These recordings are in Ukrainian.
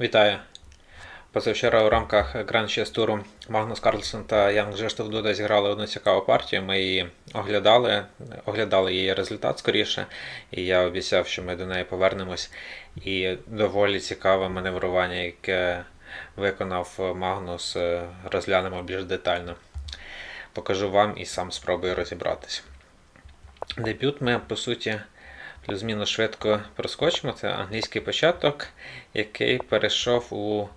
Вітаю! Позавчора у рамках Grand Chess туру Магнус Карлсон та Янг Жештов Дуда зіграли одну цікаву партію. Ми її оглядали, оглядали її результат скоріше, і я обіцяв, що ми до неї повернемось. І доволі цікаве маневрування, яке виконав Магнус, е, розглянемо більш детально. Покажу вам і сам спробую розібратись. Дебют ми, по суті, плюс-мінус швидко проскочимо. Це англійський початок, який перейшов у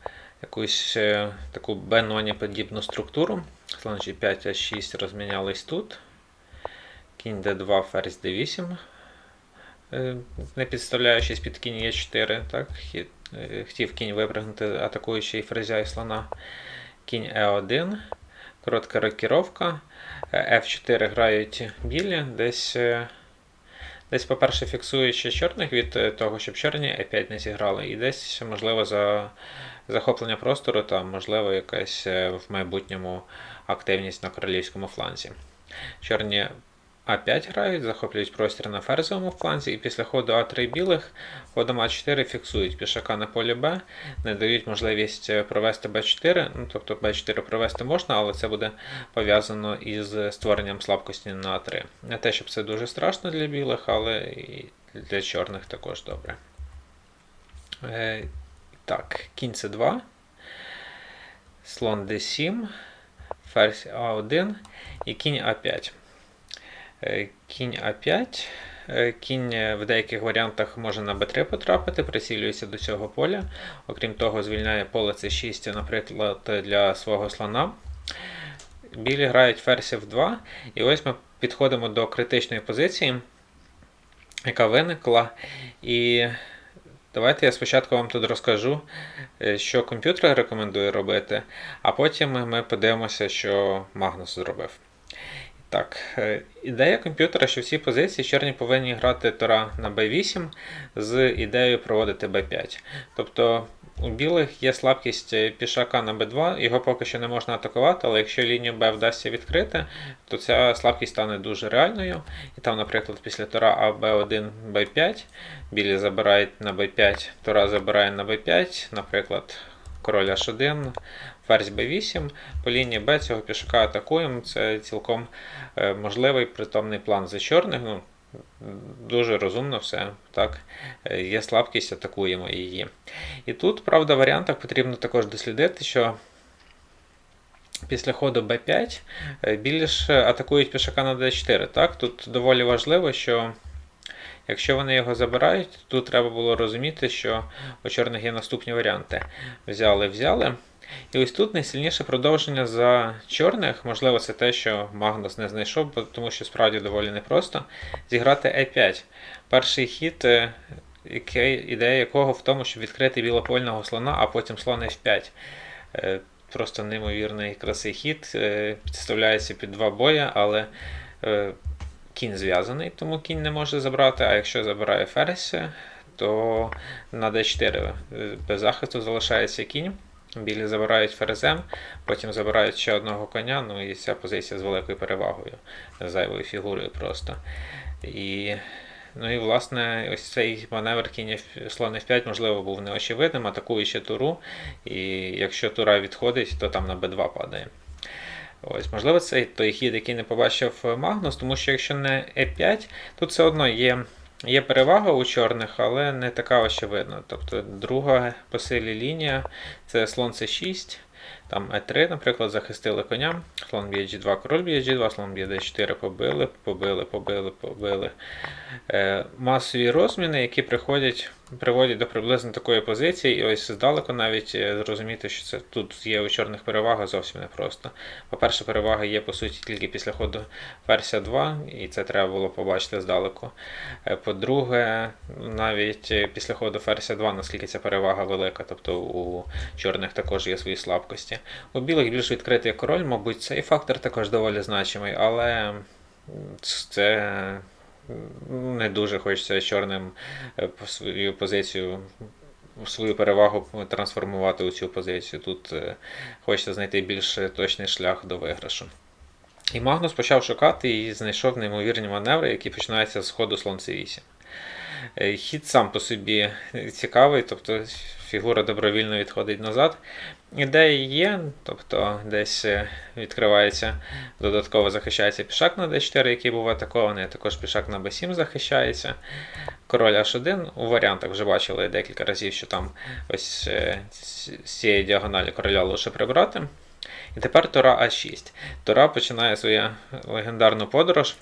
якусь е, таку беноні подібну структуру. Слон G5, А6 розмінялись тут. Кінь D2, ферзь D8. Е, Не підставляючись під кінь Е4. Так? Е, Хотів кінь випрыгнути, атакуючи і ферзя і слона. Кінь Е1. Коротка рокіровка. Е, F4 грають білі. Десь, десь по-перше, фіксуючи чорних від е, того, щоб чорні E5 не зіграли. І десь, можливо, за захоплення простору та, можливо, якась е, в майбутньому активність на королівському фланзі. Чорні А5 грають, захоплюють простір на ферзовому фланзі, і після ходу А3 білих ходом А4 фіксують пішака на полі Б, не дають можливість е, провести Б4. Ну, тобто Б4 провести можна, але це буде пов'язано із створенням слабкості на А3. Не те, щоб це дуже страшно для білих, але і для чорних також добре. Е, так, кінь С2, слон d7, ферзь А1 і кінь А5. Е, Кінь А5. Е, Кінь е, в деяких варіантах може на Б3 потрапити, прицілюється до цього поля. Окрім того, звільняє поле С6, наприклад, для свого слона. Білі грають ферзь F2. І ось ми підходимо до критичної позиції, яка виникла. І давайте я спочатку вам тут розкажу, що комп'ютер рекомендує робити, а потім ми подивимося, що Магнус зробив. Так, е, ідея комп'ютера, що всі позиції чорні повинні грати Тора на b8 з ідеєю проводити b5. Тобто у білих є слабкість е, пішака на b2, його поки що не можна атакувати, але якщо лінію b вдасться відкрити, то ця слабкість стане дуже реальною. І там, наприклад, після Тора А b1, b5, білі забирають на b5, Тора забирає на b5, наприклад, король h1, ферзь b8, по лінії b цього пішака атакуємо. Це цілком е, можливий притомний план за чорних. Ну, дуже розумно все. так. Е, Є слабкість, атакуємо її. І тут, правда, в варіантах потрібно також дослідити, що після ходу b5 е, білі ж атакують пішака на d4. Так? Тут доволі важливо, що якщо вони його забирають, тут треба було розуміти, що у чорних є наступні варіанти. Взяли, взяли. І ось тут найсильніше продовження за чорних, можливо, це те, що Магнус не знайшов, тому що справді доволі непросто. Зіграти E5. Перший хід, е, ідея якого в тому, щоб відкрити білопольного слона, а потім слон F5. Е, Просто неймовірний краси хід. е, Підставляється під два боя, але кінь зв'язаний, тому кінь не може забрати. А якщо забирає ферзь, то на d4 е, без захисту залишається кінь. Білі забирають ферзем, потім забирають ще одного коня, ну і ця позиція з великою перевагою, зайвою фігурою просто. І, ну і власне, ось цей маневр кінь слон F5, можливо, був неочевидним, атакуючи туру, і якщо тура відходить, то там на b2 падає. Ось, можливо, це той хід, який не побачив Магнус, тому що якщо не e5, то все одно є, є перевага у чорних, але не така очевидна. Тобто друга по силі лінія це слон c6, там e3, наприклад, захистили коня, слон б'є g2, король б'є g2, слон б'є d4, побили, побили, побили, побили. Е, масові розміни, які приходять, приводять до приблизно такої позиції, і ось здалеку навіть е, зрозуміти, що це тут є у чорних перевага зовсім непросто. По-перше, перевага є по суті тільки після ходу версія 2, і це треба було побачити здалеку. Е, По-друге, навіть е, після ходу версія 2, наскільки ця перевага велика, тобто у чорних також є свої слабкості. У білих більш відкритий король, мабуть, цей фактор також доволі значимий, але це не дуже хочеться чорним е, свою позицію. Свою перевагу трансформувати у цю позицію. Тут е, хочеться знайти більш точний шлях до виграшу. І Магнус почав шукати і знайшов неймовірні маневри, які починаються з ходу слон c8. Е, Хід сам по собі цікавий, тобто фігура добровільно відходить назад. Ідеї є, тобто десь е, відкривається, додатково захищається пішак на d4, який був атакований, а також пішак на b7 захищається. Король h1 у варіантах вже бачили декілька разів, що там ось е, з цієї діагоналі короля лише прибрати. І тепер Тора А6. Тора починає свою легендарну подорож.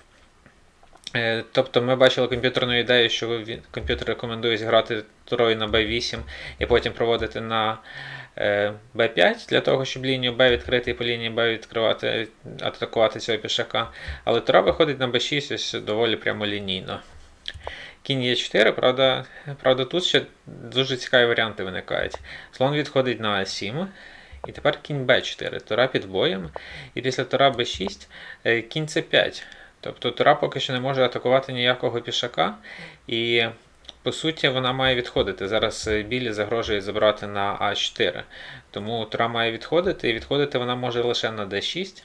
Е, Тобто ми бачили комп'ютерну ідею, що комп'ютер рекомендує зіграти турою на b8 і потім проводити на е, b5 для того, щоб лінію b відкрити і по лінії b відкривати, атакувати цього пішака. Але тура виходить на b6 ось доволі прямолінійно. Кінь Е4, правда, правда, тут ще дуже цікаві варіанти виникають. Слон відходить на А7. І тепер кінь Б4, тура під боєм. І після тура Б6 е, кінь С5. Тобто тура поки що не може атакувати ніякого пішака. І по суті вона має відходити. Зараз е, білі загрожує забрати на А4. Тому тура має відходити, і відходити вона може лише на Д6.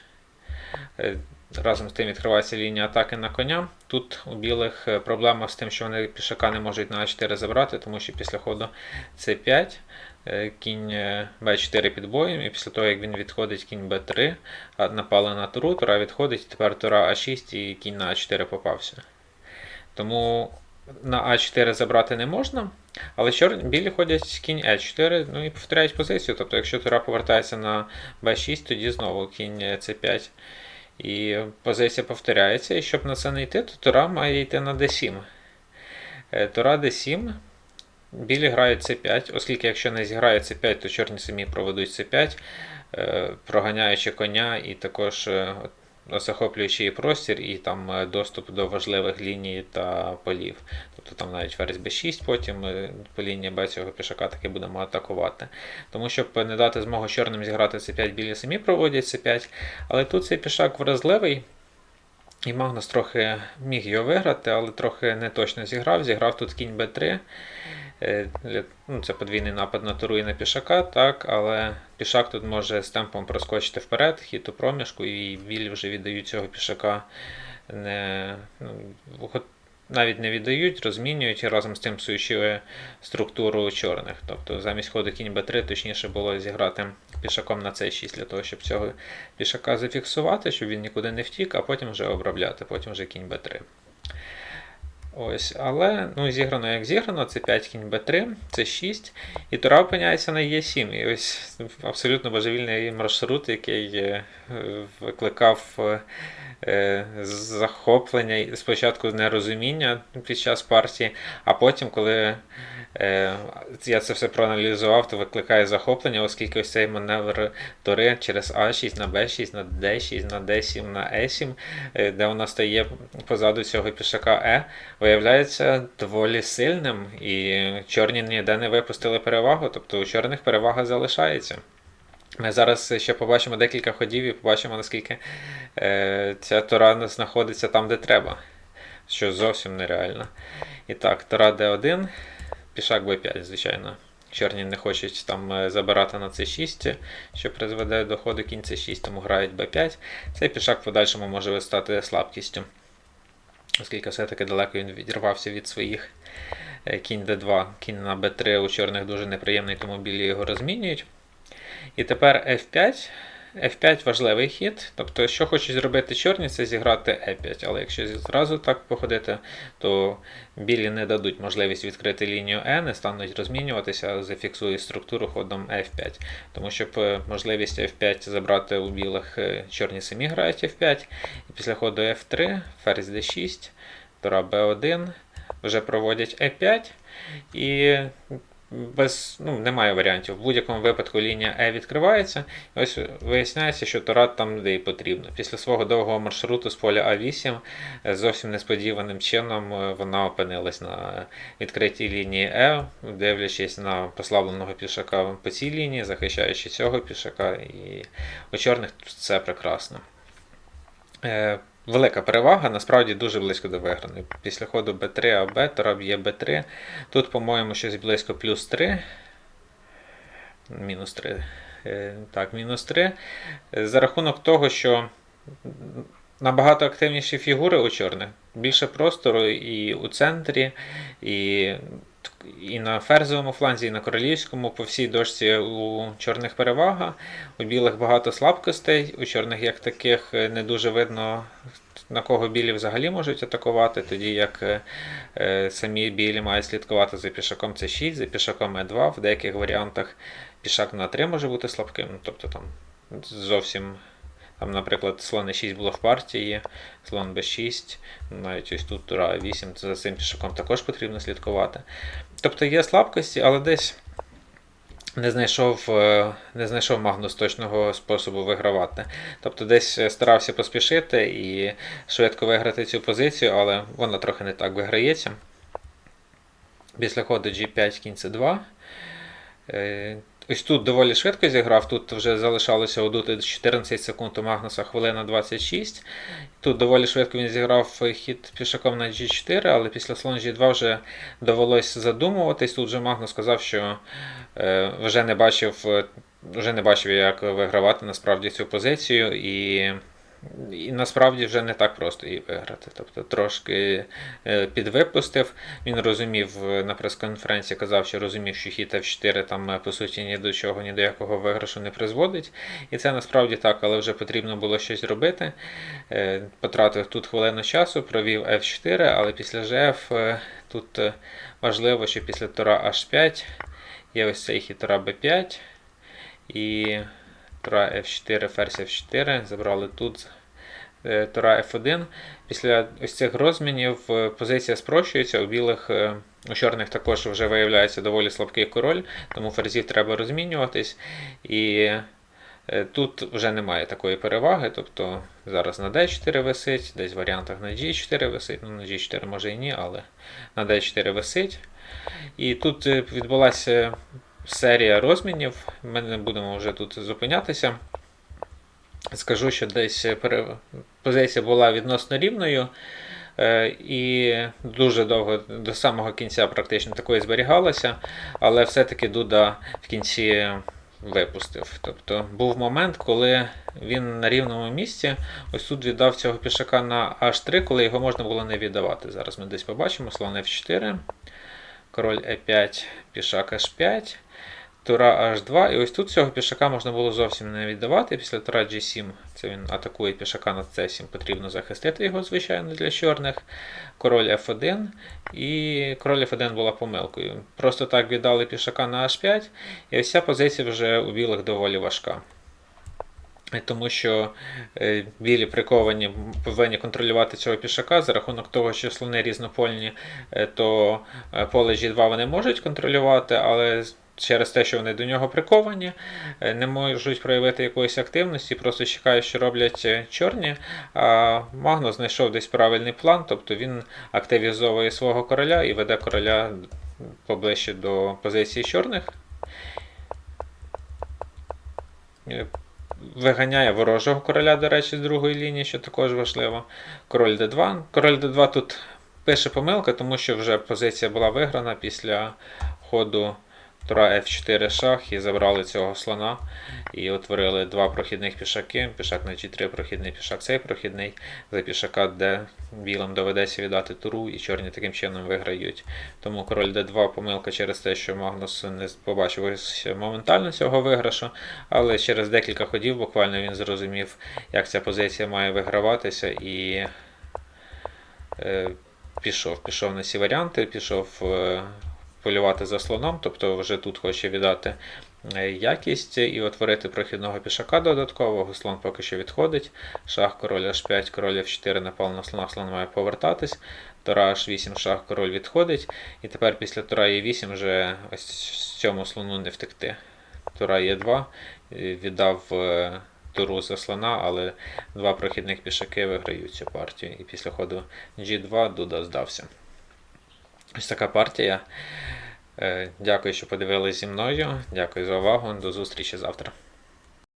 Е, Разом з тим відкривається лінія атаки на коня. Тут у білих е, проблема з тим, що вони пішака не можуть на А4 забрати, тому що після ходу С5 е, кінь е, Б4 під боєм, і після того, як він відходить кінь Б3, напали на туру, тура відходить, і тепер тура А6 і кінь на А4 попався. Тому на А4 забрати не можна, але чор... білі ходять кінь Е4, ну і повторяють позицію. Тобто, якщо тура повертається на Б6, тоді знову кінь С5. І позиція повторяється, і щоб на це не йти, то тура має йти на d7. Е, Тура d7. Білі грають c5, оскільки якщо не зіграє c5, то чорні самі проведуть c5, е, проганяючи коня і також е, захоплюючи і простір, і там е, доступ до важливих ліній та полів. Тобто там навіть ферзь b6, потім по лінії b цього пішака таки будемо атакувати. Тому щоб не дати змогу чорним зіграти c5, білі самі проводять c5. Але тут цей пішак вразливий. І Магнус трохи міг його виграти, але трохи не точно зіграв. Зіграв тут кінь b3. Е, Ну, це подвійний напад на туру і на пішака, так, але пішак тут може з темпом проскочити вперед, хід у проміжку, і білі вже віддають цього пішака не, ну, навіть не віддають, розмінюють і разом з тим псуючи структуру чорних. Тобто замість ходу кінь b3 точніше було зіграти пішаком на c6 для того, щоб цього пішака зафіксувати, щоб він нікуди не втік, а потім вже обробляти, потім вже кінь b3. Ось, але ну, зіграно як зіграно, це 5 кінь b3, це 6, і тура опиняється на e7. І ось абсолютно божевільний маршрут, який е, викликав е, е, захоплення спочатку нерозуміння під час партії, а потім, коли я це все проаналізував, то викликає захоплення, оскільки ось цей маневр тури через А6 на Б6, на Д6, на Д7, на Е7, е, де вона стає позаду цього пішака Е, виявляється доволі сильним, і чорні ніде не випустили перевагу, тобто у чорних перевага залишається. Ми зараз ще побачимо декілька ходів і побачимо, наскільки е, ця тура знаходиться там, де треба, що зовсім нереально. І так, тура D1, пішак B5, звичайно. Чорні не хочуть там е, забирати на C6, що призведе до ходу кінь C6, тому грають B5. Цей пішак в подальшому може стати слабкістю, оскільки все-таки далеко він відірвався від своїх. Е, Кінь D2, кінь на B3 у чорних дуже неприємний, тому білі його розмінюють. І тепер F5. F5 важливий хід. Тобто, що хочуть зробити чорні, це зіграти E5. Але якщо зразу так походити, то білі не дадуть можливість відкрити лінію E, не стануть розмінюватися, а зафіксують структуру ходом F5. Тому щоб е, можливість F5 забрати у білих е, чорні самі грають F5. І після ходу F3, ферзь D6, тура B1, вже проводять E5. І без, ну, немає варіантів. В будь-якому випадку лінія E відкривається. І ось виясняється, що Торат там, де і потрібно. Після свого довгого маршруту з поля А8 е, зовсім несподіваним чином е, вона опинилась на відкритій лінії E, дивлячись на послабленого пішака по цій лінії, захищаючи цього пішака. І у чорних все прекрасно. Велика перевага, насправді дуже близько до виграної. Після ходу b3 АБ, Тора б'є b3. Тут, по-моєму, щось близько плюс 3. Мінус 3. Е, Так, мінус 3. Е, За рахунок того, що набагато активніші фігури у чорних. Більше простору і у центрі, і, і на ферзовому фланзі, і на королівському. По всій дошці у чорних перевага. У білих багато слабкостей, у чорних як таких е, не дуже видно. На кого білі взагалі можуть атакувати, тоді як е, е, самі білі мають слідкувати за пішаком С6, за пішаком Е2. В деяких варіантах пішак на 3 може бути слабким, тобто там зовсім там, наприклад, слон e6 було в партії, слон b6, навіть ось тут тура 8, за цим пішаком також потрібно слідкувати. Тобто є слабкості, але десь не знайшов, е, не знайшов Магнус точного способу вигравати. Тобто десь старався поспішити і швидко виграти цю позицію, але вона трохи не так виграється. Після ходу G5 кінь C2. Е, Ось тут доволі швидко зіграв, тут вже залишалося одути 14 секунд у Магнуса хвилина 26. Тут доволі швидко він зіграв хід пішаком на G4, але після слон G2 вже довелось задумуватись. Тут вже Магнус сказав, що е, вже не бачив, е, вже не бачив, як вигравати насправді цю позицію. і і насправді вже не так просто її виграти. Тобто трошки е, підвипустив. Він розумів е, на прес-конференції, казав, що розумів, що хід F4 там е, по суті ні до чого, ні до якого виграшу не призводить. І це насправді так, але вже потрібно було щось робити. Потратив тут хвилину часу, провів F4, але після GF тут важливо, що після Тура H5 є ось цей хід Тура B5. І Тура F4, ферзь F4, забрали тут е, Тура F1. Після ось цих розмінів е, позиція спрощується. У білих, е, у чорних також вже виявляється доволі слабкий король, тому ферзів треба розмінюватись. І тут вже немає такої переваги. Тобто зараз на D4 висить, десь в варіантах на G4 висить. Ну, на G4 може і ні, але на D4 висить. І тут відбулася серія розмінів. Ми не будемо вже тут зупинятися. Скажу, що десь позиція була відносно рівною. Е, і дуже довго до самого кінця практично такої зберігалася, але все-таки Дуда в кінці випустив. Тобто був момент, коли він на рівному місці ось тут віддав цього пішака на H3, коли його можна було не віддавати. Зараз ми десь побачимо слон F4, король E5, пішак H5. Тура H2. І ось тут цього пішака можна було зовсім не віддавати. Після Тура G7 це він атакує пішака на C7, потрібно захистити його, звичайно, для чорних. Король F1. І король F1 була помилкою. Просто так віддали пішака на H5, і ось ця позиція вже у білих доволі важка. Тому що е, білі приковані повинні контролювати цього пішака за рахунок того, що слони різнопольні, е, то е, поле G2 вони можуть контролювати, але через те, що вони до нього приковані, е, не можуть проявити якоїсь активності, просто чекають, що роблять е, чорні. А Магно знайшов десь правильний план, тобто він активізовує свого короля і веде короля поближче до позиції чорних. Е, виганяє ворожого короля, до речі, з другої лінії, що також важливо. Король d2. Король d2 тут пише помилка, тому що вже позиція була виграна після ходу Тура F4 шах і забрали цього слона. І утворили два прохідних пішаки. Пішак на G3 прохідний пішак, цей прохідний. За пішака, де білим доведеться віддати туру, і чорні таким чином виграють. Тому король D2 помилка через те, що Магнус не побачив ось моментально цього виграшу. Але через декілька ходів буквально він зрозумів, як ця позиція має виграватися. і е, Пішов, пішов на ці варіанти, пішов е, полювати за слоном, тобто вже тут хоче віддати е, якість і утворити прохідного пішака додаткового. Слон поки що відходить. Шах король H5, король F4 напав на слона, слон має повертатись. Тора H8, шах, король відходить. І тепер після Тора Е8 вже ось цьому слону не втекти. Тура Е2 віддав е, туру за слона, але два прохідних пішаки виграють цю партію. І після ходу G2 Дуда здався. Ось така партія. Е, дякую, що подивилися зі мною. Дякую за увагу. До зустрічі завтра.